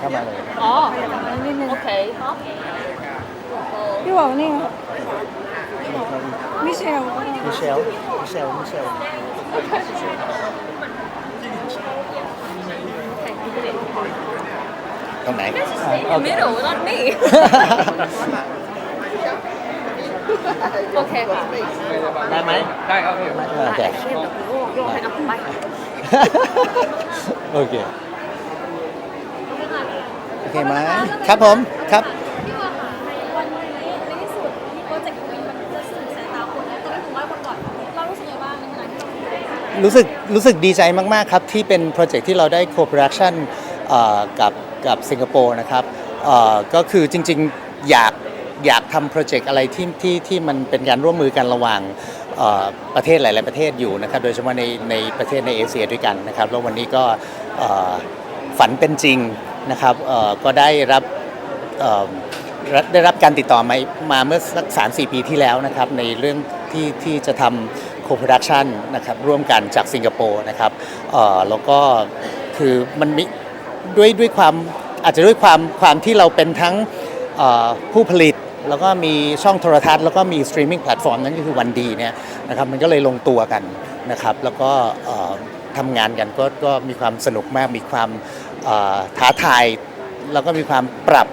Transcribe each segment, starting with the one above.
เข้ามาเลย อ๋อนิดนึงโอเคพี่บอกนี่มิเชลมิเชลมิเชลมิเชลตรงไหน in the middle not me โอเคค่ะได้ไหมได้ครับพี่โอเคเช่นแบบโอ้โยกให้เอาไปโอเคโอ เคไหมครับผมครับ พี่ว่าค่ะวันนี้ในที่สุดมีโปรเจกต์นี้มันจะสู่สายตาคนแล้วตอนแรกผมว่าวันก่อนเรารู้สึกไงบ้างในขณะที่เรารู้สึกรู้สึกดีใจมาก ๆ ครับ ที่เป็นโปรเจกต์ที่เราได้โค o ป r a c t i o n กับกับสิงคโปร์นะครับเอ่อก็คือจริง ๆ อยากอยากทำโปรเจกต์อะไรที่ที่ที่มันเป็นการร่วมมือกันระหว่างเอ่อประเทศหลาย ๆ ประเทศอยู่นะครับ โดยเฉพาะในในประเทศในเอเชียด้วยกันนะครับ แล้ววันนี้ก็เอ่อฝันเป็นจริง นะครับก็ได้รับได้รับการติดต่อมามาเมื่อสักสามสี่ปีที่แล้วนะครับในเรื่องที่ที่จะทำโค p ป r o d u c t i o n นะครับร่วมกันจากสิงคโปร์นะครับแล้วก็คือมันมีด้วยด้วยความอาจจะด้วยความความที่เราเป็นทั้งผู้ผลิตแล้วก็มีช่องโทรทัศน์แล้วก็มีสตรีมมิ่งแพลตฟอร์มนั่นก็คือวันดีเนี่ยนะครับมันก็เลยลงตัวกันนะครับแล้วก็ทำงานกันก็ก็มีความสนุกมากมีความ ท้าทายแล้วก็มีความปรับ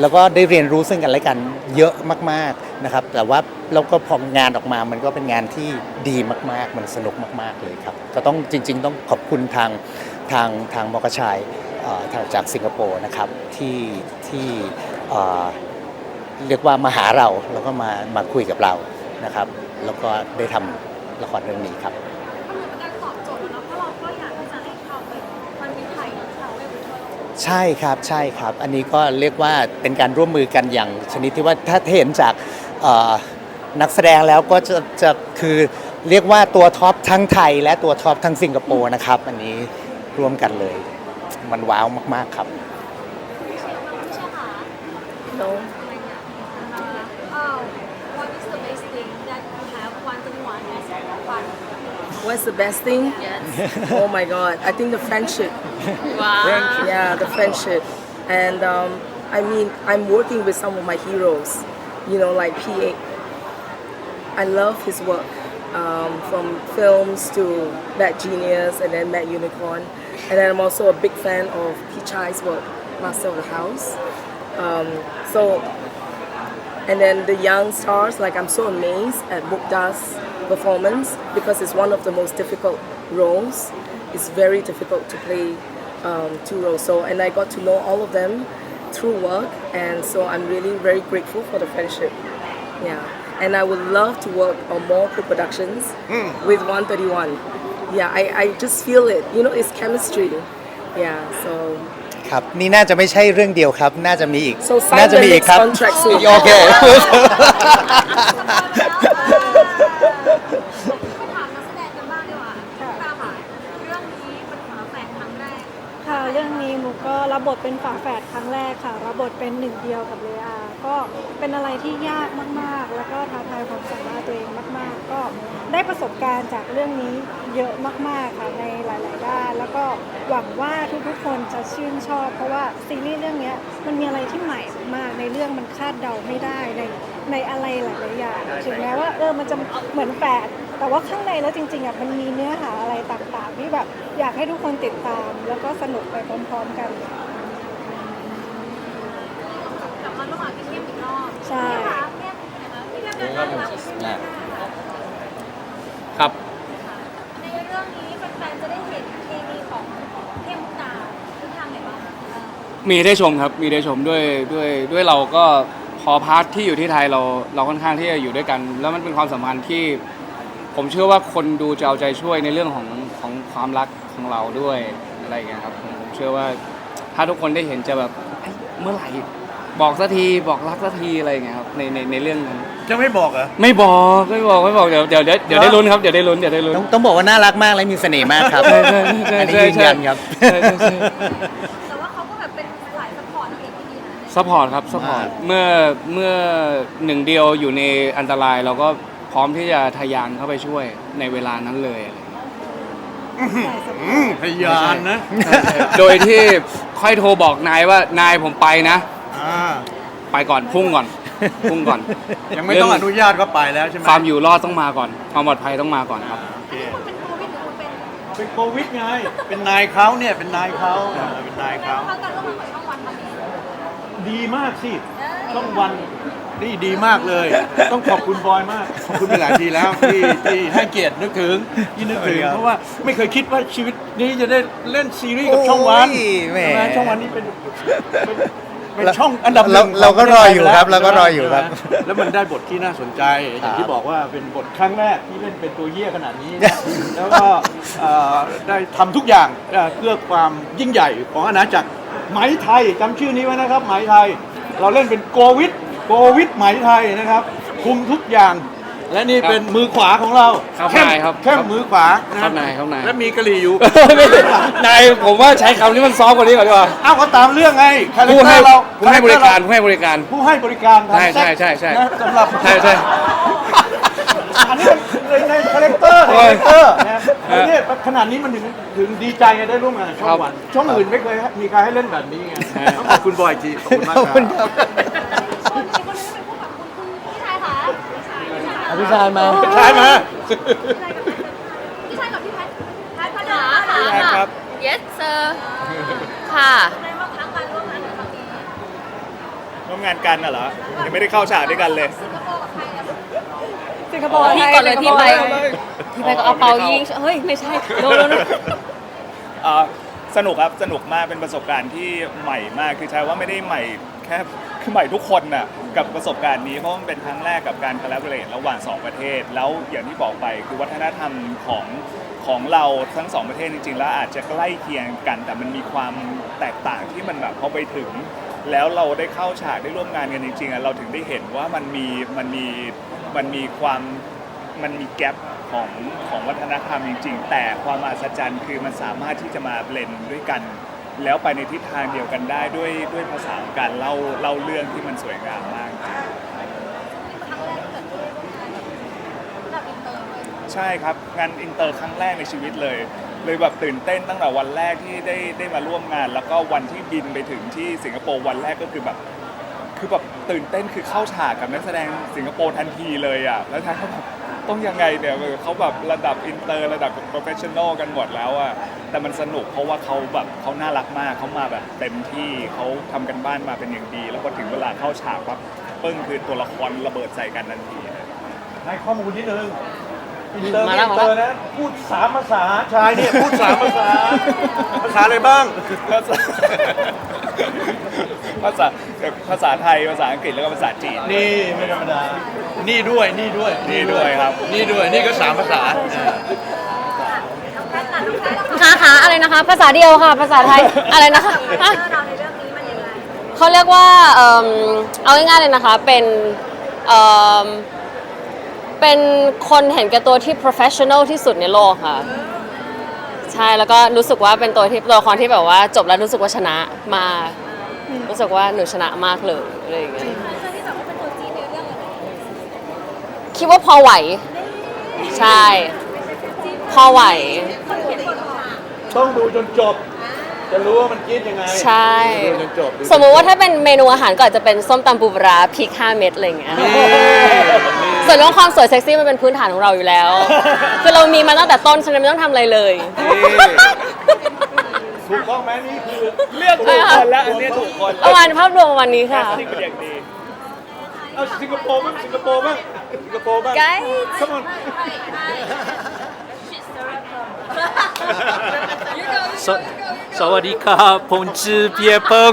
แล้วก็ได้เรียนรู้ซึ่งกันและกันเยอะมากๆนะครับ แต่ว่าเราก็พองานออกมามันก็เป็นงานที่ดีมากๆ มันสนุกมาก ๆเลยครับ ก็ต้องจริง ๆ ต้องขอบคุณทางทางทางมกชัยจากสิงคโปร์นะครับที่ที่เรียกว่ามาหาเราแล้วก็มามาคุยกับเรานะครับ แล้วก็ได้ทำละครเรื่องนี้ครับ ใช่ครับใช่ครับ อันนี้ก็เรียกว่าเป็นการร่วมมือกันอย่างชนิดที่ว่าถ้าเห็นจากนักแสดงแล้วก็จะจะคือเรียกว่าตัวท็อปทั้งไทย และตัวท็อปทั้งสิงคโปร์นะครับ อันนี้ร่วมกันเลย มันว้าวมาก ๆ ครับ no อะ What's the best thing? Yes. oh my God. I think the friendship. Wow. Friendship. Yeah, the friendship. And um, I mean, I'm working with some of my heroes, you know, like P.A. I love his work. Um, from films to Mad Genius and then Mad Unicorn. And then I'm also a big fan of Pichai's work, Master of the House. Um, so, and then the young stars, like I'm so amazed at Book Dust performance because it's one of the most difficult roles. It's very difficult to play um, two roles. So and I got to know all of them through work, and so I'm really very grateful for the friendship. Yeah, and I would love to work on more co-productions with 131. Yeah, I, I just feel it. You know, it's chemistry. Yeah, so ครับ นี่น่าจะไม่ใช่เรื่องเดียวครับ น่าจะมีอีก so sign น่าจะ the มีอีก next ครับ contract soon. โอเค นี้มุกก็รับบทเป็นฝาแฝดครั้งแรกค่ะ รับบทเป็นหนึ่งเดียวกับเลอา ก็เป็นอะไรที่ยากมากๆ แล้วก็ท้าทายความสามารถตัวเองมากๆ ก็ได้ประสบการณ์จากเรื่องนี้เยอะมากๆค่ะในหลาย ๆ ด้าน แล้วก็หวังว่าทุกๆคนจะชื่นชอบ เพราะว่าซีรีส์เรื่องนี้มันมีอะไรที่ใหม่มากในเรื่องมันคาดเดาไม่ได้ในในอะไรหลายๆอย่างถึงแม้ว่าเออมันจะเหมือนแฝด แต่ว่าข้างในแล้วจริงๆอะมันมีเนื้อหาอะไรต่างๆที่แบบอยากให้ทุกคนติดตาม แล้วก็สนุกไปพร้อมๆกันกลับมาร่วมงานพี่เข้มอีกรอบใช่พี่คะเนี่ยนะคะพี่เข้มเป็นไงบ้างคะครับ ในเรื่องนี้แฟนๆจะได้เห็นเคมีของเข้มมุกดาทิศทางไหนบ้างคะมีได้ชมครับ มีได้ชมด้วยด้วยด้วยเราก็พอพาร์ทที่อยู่ที่ไทยเราเราค่อนข้างที่จะอยู่ด้วยกัน แล้วมันเป็นความสัมพันธ์ที่ ผมเชื่อว่าคนดูจะเอาใจช่วยในเรื่องของของความรักของเราด้วยอะไรอย่างเงี้ยครับผมผมเชื่อว่าถ้าทุกคนได้เห็นจะแบบเอ้ยเมื่อไหร่บอกสักทีบอกรักสักทีอะไรอย่างเงี้ยครับในในในเรื่องนั้น จะไม่บอกเหรอ ไม่บอกไม่บอกไม่บอกเดี๋ยวเดี๋ยวเดี๋ยวเดี๋ยวได้ลุ้นครับเดี๋ยวได้ลุ้นเดี๋ยวได้ลุ้น ต้องต้องบอกว่าน่ารักมากและมีเสน่ห์มากครับใช่ใช่ใช่อันนี้ใช่ยืนยันครับ ใช่ใช่ใช่ แต่ว่าเขาก็แบบเป็นสายสปอร์ตนางเอกที่ดีนะ ซัพพอร์ตครับซัพพอร์ตมาก เมื่อเมื่อหนึ่งเดียวอยู่ในอันตรายเราก็ พร้อมที่จะทะยานเข้าไปช่วยในเวลานั้นเลยอะไรอย่างเงี้ยพยานนะโดยที่ค่อยโทรบอกนายว่านายผมไปนะ อ่าไปก่อนพุ่งก่อน พุ่งก่อน ยังไม่ต้องอนุญาตก็ไปแล้วใช่ไหมความอยู่รอดต้องมาก่อน ความปลอดภัยต้องมาก่อนครับโอเคคุณเป็นโควิดหรือคุณเป็นเป็นโควิดไง เป็นนายเขาเนี่ยเป็นนายเขาเออเป็นนายเขา เขาการร่วมมือของช่องวันทำนี้ดีมากสิต้องวัน นี่ดีมากเลย ต้องขอบคุณบอยมาก ขอบคุณไปหลายทีแล้วที่ที่ให้เกียรตินึกถึงที่นึกถึง เพราะว่าไม่เคยคิดว่าชีวิตนี้จะได้เล่นซีรีส์กับช่องวันโอ้ยแหม ใช่ไหมช่องวันนี้เป็นเป็นเป็นช่องอันดับหนึ่งเราเราก็รออยู่ครับขงเราก็รออยู่ครับ ใช่ไหมแล้วมันได้บทที่น่าสนใจอย่างที่บอกว่าเป็นบทครั้งแรกที่เล่นเป็นตัวเหี้ยขนาดนี้นะแล้วก็เอ่อได้ทำทุกอย่างเอ่อเพื่อความยิ่งใหญ่ของอาณาจักรไหมไทยจำชื่อนี้ไว้นะครับไหมไทย เราเล่นเป็นโกวิด โกวิดไหมไทยนะครับ คุมทุกอย่าง และนี่เป็นมือขวาของเราครับแค่นายครับแค่มือขวานะครับนายครับนาย และมีกะหรี่อยู่ นายผมว่าใช้คำที่มันซอฟต์กว่านี้ก่อนดีกว่าเอ้าก็ตามเรื่องไงคาแรคผู้เตอให้ร์เราผู้ให้บริการผู้ให้บริการ ผู้ให้บริการทางใช่เซ็กใช่ใช่ นะสำหรับใช่ใช่ อันนี้ในในคาแรคเตอร์โอ้คายแรคเตอร์นะแล้วเนี่ยขนาดนี้มันถึงถึงดีใจไงได้ร่วมงานกับช่อครังบวันช่องอื่นไม่เคยมีใครให้เล่นแบบนี้ไงใช่ต้องขอบคุณบอยจีขอบคุณมากขอบคุณครับ คนอีกคนนึงเป็นผู้ขับคุณคุณพี่ชายค่ะพี่ ชายอภิชายมา ใช่ไหมพี่ชายกับพี่แพทแพทพัฒค่ะนาค่ะครัค่ะบ yes sir ค่ะ ในว่าครั้งการร่วมงานในครั้งนี้ร่วมงานกันน่ะเหรอ ยังไม่ได้เข้าฉากด้วยกันเลย สิงคโปร์กับไทยแล้วสิงคโปร์พี่ก่อนเลยที่ไปสิงคโปร์ที่ไปก็เอาเปายิงเฮ้ย ไม่ใช่โดนโดนเอ่อสนุกครับ สนุกมากเป็นประสบการณ์ที่ใหม่มากคือใช้ว่าไม่ได้ใหม่แค่ คือใหม่ทุกคนน่ะกับประสบการณ์นี้เพราะมันเป็นครั้งแรกกับการ collaborate ระหว่าง 2 ประเทศ แล้วอย่างที่บอกไปคือวัฒนธรรมของของเราทั้งสองประเทศจริงๆ แล้วอาจจะใกล้เคียงกัน แต่มันมีความแตกต่างที่มันแบบพอไปถึง แล้วเราได้เข้าฉากได้ร่วมงานกันจริงๆอะเราถึงได้เห็นว่ามันมีมันมีมันมีความมันมีแกลบของของวัฒนธรรมจริง ๆ แต่ความมหัศจรรย์คือมันสามารถที่จะมาเบลนด์ด้วยกัน แล้วไปในทิศทางเดียวกันได้ด้วยด้วยภาษาของการเล่าเล่าเรื่องที่มันสวยงามมากครั้งแรกที่เกิดขึ้นระดับอินเตอร์เลยใช่ครับงานอินเตอร์ครั้งแรกในชีวิตเลย เลยแบบตื่นเต้นตั้งแต่วันแรกที่ได้ได้มาร่วมงาน แล้วก็วันที่บินไปถึงที่สิงคโปร์วันแรกก็คือแบบคือแบบตื่นเต้นคือเข้าฉากกับนักแสดงสิงคโปร์ทันทีเลยอะแล้วท่านก็แบบ ต้องยังไงเนี่ยเออเขาแบบระดับอินเตอร์ระดับโปรเฟชชั่นอลกันหมดแล้วอะแต่มันสนุกเพราะว่าเขาแบบเขาน่ารักมากเขามาแบบเต็มที่เขาทำกันบ้านมาเป็นอย่างดี แล้วพอถึงเวลาเข้าฉากปั๊บปึ้งคือตัวละครระเบิดใส่กันทันทีเลยให้ข้อมูลนิดนึงอินเตอร์มาอิแล้วนเตอร์นะพูดสามภาษาชายเนี่ยพูดสามภาษาภาษาอะไรบ้าง ภาษาภาษาภาษาไทยภาษาอังกฤษแล้วก็ภาษาจีน นี่ไม่ธรรมดา นี่ด้วยนี่ด้วยนี่ด้วยครับ นี่ด้วยนี่ก็สามภาษาค่ะค่ะอะไรนะคะ ภาษาเดียวค่ะ ภาษาไทยอะไรนะคะฮะเราในเรื่องนี้มันยังไงเขาเรียกว่าเอิ่มเอาง่ายๆเลยนะคะเป็นเอิ่มเป็นคนเห็นแก่ตัวที่ professional ที่สุดในโลกค่ะ ใช่แล้วก็รู้สึกว่าเป็นตัวที่ตัวละครที่แบบว่าจบแล้วรู้สึกว่าชนะมาก รู้สึกว่าหนูชนะมากเลยอะไรอย่างเงี้ยเรื่องที่สองเป็นตัวจีนในเรื่องเลยคิดว่าพอไหว ใช่ พอไหวคนเขียนบทออกมาต้องดูจนจบ จะรู้ว่ามันคิดยังไงใช่ ดูจนจบดูจนจบสมมุติว่าถ้าเป็นเมนูอาหารก็อาจจะเป็นส้มตำปูปลาร้าพริก5เม็ดอะไรอย่างเงี้ยนี่ส่วนเรื่องความสวยเซ็กซี่มันเป็นพื้นฐานของเราอยู่แล้ว คือเรามีมาตั้งแต่ต้นฉะนั้นไม่ต้องทำอะไรเลย ถูกต้องไหมนี่คือเลือกถูกคนแล้วอันนี้ถูกคนประมาณภาพรวมวันนี้ค่ะ สิ่งเป็นอย่างดีเอาสิงคโปร์บ้างสิงคโปร์บ้างสิงคโปร์บ้าง Guys Come on สวสวัสดีครับผมชื่อเปียเปิง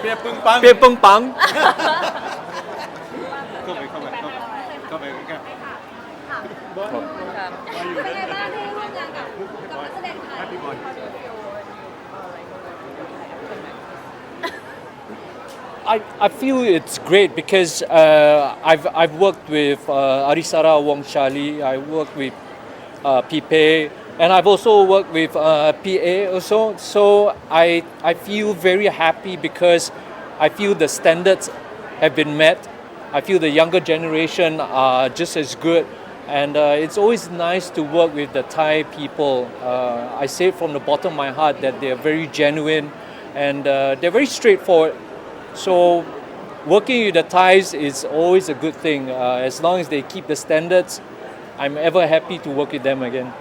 เปียปึงปังเ I, I feel it's great because uh, I've, I've worked with uh, Arisara Wong I worked with uh, Pipe, and I've also worked with uh, PA also. So I, I feel very happy because I feel the standards have been met. I feel the younger generation are just as good. And uh, it's always nice to work with the Thai people. Uh, I say it from the bottom of my heart that they're very genuine and uh, they're very straightforward. So working with the Thais is always a good thing uh, as long as they keep the standards. I'm ever happy to work with them again.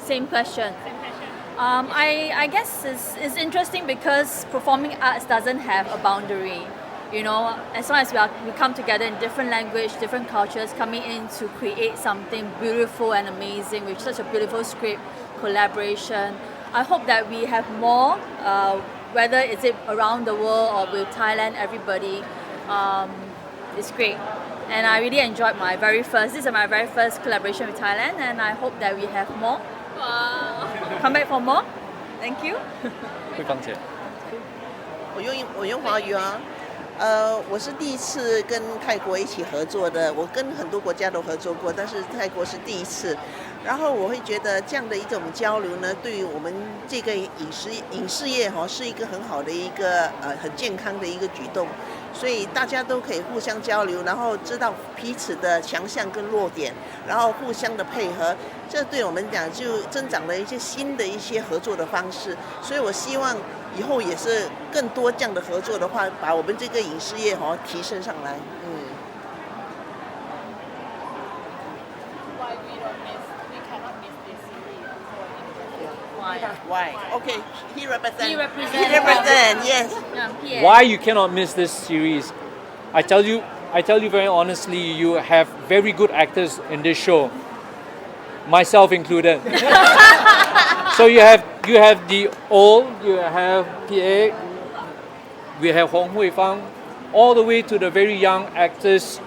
Same question. Um, I, I guess it's, it's interesting because performing arts doesn't have a boundary. You know, as long as we, are, we come together in different language, different cultures, coming in to create something beautiful and amazing with such a beautiful script, collaboration. I hope that we have more, uh, whether it's it around the world or with Thailand, everybody. Um, it's great. And I really enjoyed my very first, this is my very first collaboration with Thailand and I hope that we have more. Come back for more. Thank you. 会放姐。我用英我用华语啊，呃，我是第一次跟泰国一起合作的，我跟很多国家都合作过，但是泰国是第一次。 然后我会觉得这样的一种交流呢，对于我们这个影视影视业哈、是一个很好的一个呃很健康的一个举动，所以大家都可以互相交流，然后知道彼此的强项跟弱点，然后互相的配合，这对我们讲就增长了一些新的一些合作的方式。所以我希望以后也是更多这样的合作的话，把我们这个影视业哈、提升上来。Why? Okay, he represents. He represents. He represent. Yes. Yeah, PA. why you cannot miss this series i tell you i tell you very honestly you have very good actors in this show myself included so you have you have the old you have pa we have hong hui fang all the way to the very young actors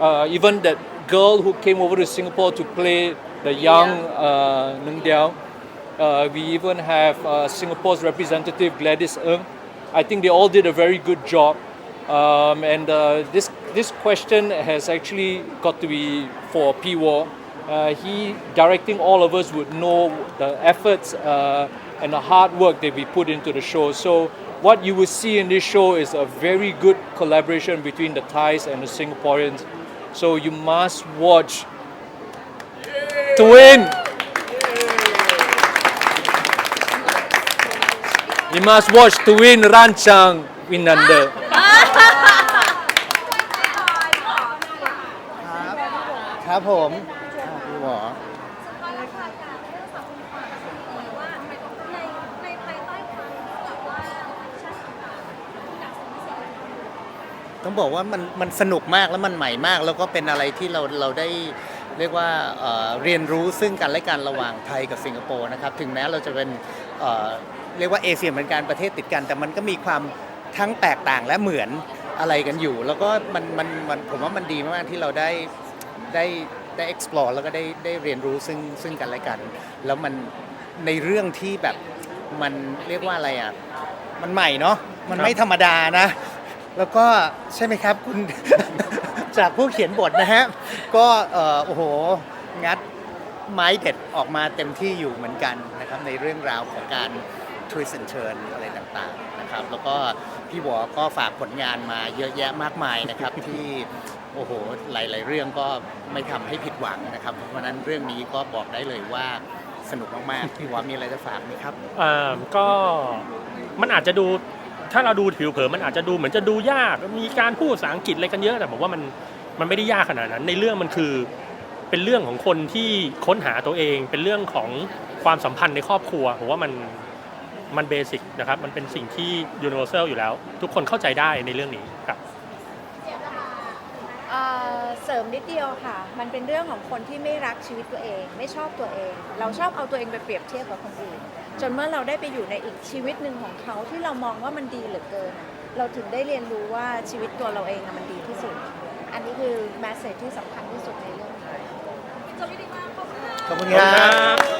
uh, even that girl who came over to singapore to play the young uh, Nung Diao. Uh, we even have uh, Singapore's representative Gladys Ng. I think they all did a very good job. Um, and uh, this this question has actually got to be for P War. Uh, he directing all of us would know the efforts uh, and the hard work that we put into the show. So what you will see in this show is a very good collaboration between the Thais and the Singaporeans. So you must watch to win. You must watch to win Rancang Winanda. ครับผมอ่าพี่หมอสุดท้ายแล้วค่ะอยากให้ทั้งสามคนฝากหน่อยว่าในในภายใต้ความแบบว่าแอคชั่นต่างๆอยากส่งเสียงต้องบอกว่ามันมันสนุกมากแล้วมันใหม่มาก แล้วก็เป็นอะไรที่เราเราได้เรียกว่าเอ่อเรียนรู้ซึ่งกันและกันระหว่างไทยกับสิงคโปร์นะครับ ถึงแม้เราจะเป็นเอ่อ เรียกว่าเอเชียเหมือนกันประเทศติดกัน แต่มันก็มีความทั้งแตกต่างและเหมือนอะไรกันอยู่ แล้วก็มันมันมันผมว่ามันดีมากที่เราได้ได้ได้ explore แล้วก็ได้ได้เรียนรู้ซึ่งซึ่งกันและกัน แล้วมันในเรื่องที่แบบมันเรียกว่าอะไรอะมันใหม่เนาะมันไม่ธรรมดานะ แล้วก็ใช่ไหมครับคุณ จากผู้เขียนบทนะฮะ ก็เออโอ้โห งัดไม้เด็ดออกมาเต็มที่อยู่เหมือนกันนะครับในเรื่องราวของการ twist and turn อะไรต่างๆนะครับ แล้วก็พี่หวอก็ฝากผลงานมาเยอะแยะมากมายนะครับที่โอ้โหหลาย ๆ เรื่องก็ไม่ทำให้ผิดหวังนะครับ เพราะฉะนั้นเรื่องนี้ก็บอกได้เลยว่าสนุกมากๆพี่หวอมีอะไรจะฝากไหมครับอ่าก็มันอาจจะดูถ้าเราดูผิวเผินมันอาจจะดูเหมือนจะดูยากมีการพูดภาษาอังกฤษอะไรกันเยอะแต่ผมว่ามันมันไม่ได้ยากขนาดนั้น ในเรื่องมันคือเป็นเรื่องของคนที่ค้นหาตัวเอง เป็นเรื่องของความสัมพันธ์ในครอบครัวผมว่ามัน มันเบสิกนะครับ มันเป็นสิ่งที่ยูนิเวอร์แซลอยู่แล้ว ทุกคนเข้าใจได้ในเรื่องนี้ครับ เอ่อเสริมนิดเดียวค่ะ มันเป็นเรื่องของคนที่ไม่รักชีวิตตัวเอง ไม่ชอบตัวเอง เราชอบเอาตัวเองไปเปรียบเทียบกับคนอื่น จนเมื่อเราได้ไปอยู่ในอีกชีวิตหนึ่งของเขาที่เรามองว่ามันดีเหลือเกิน เราถึงได้เรียนรู้ว่าชีวิตตัวเราเองอะมันดีที่สุด อันนี้คือแมสเซจที่สำคัญที่สุดในเรื่องนี้จบดีมากขอบคุณค่ะขอบคุณครับ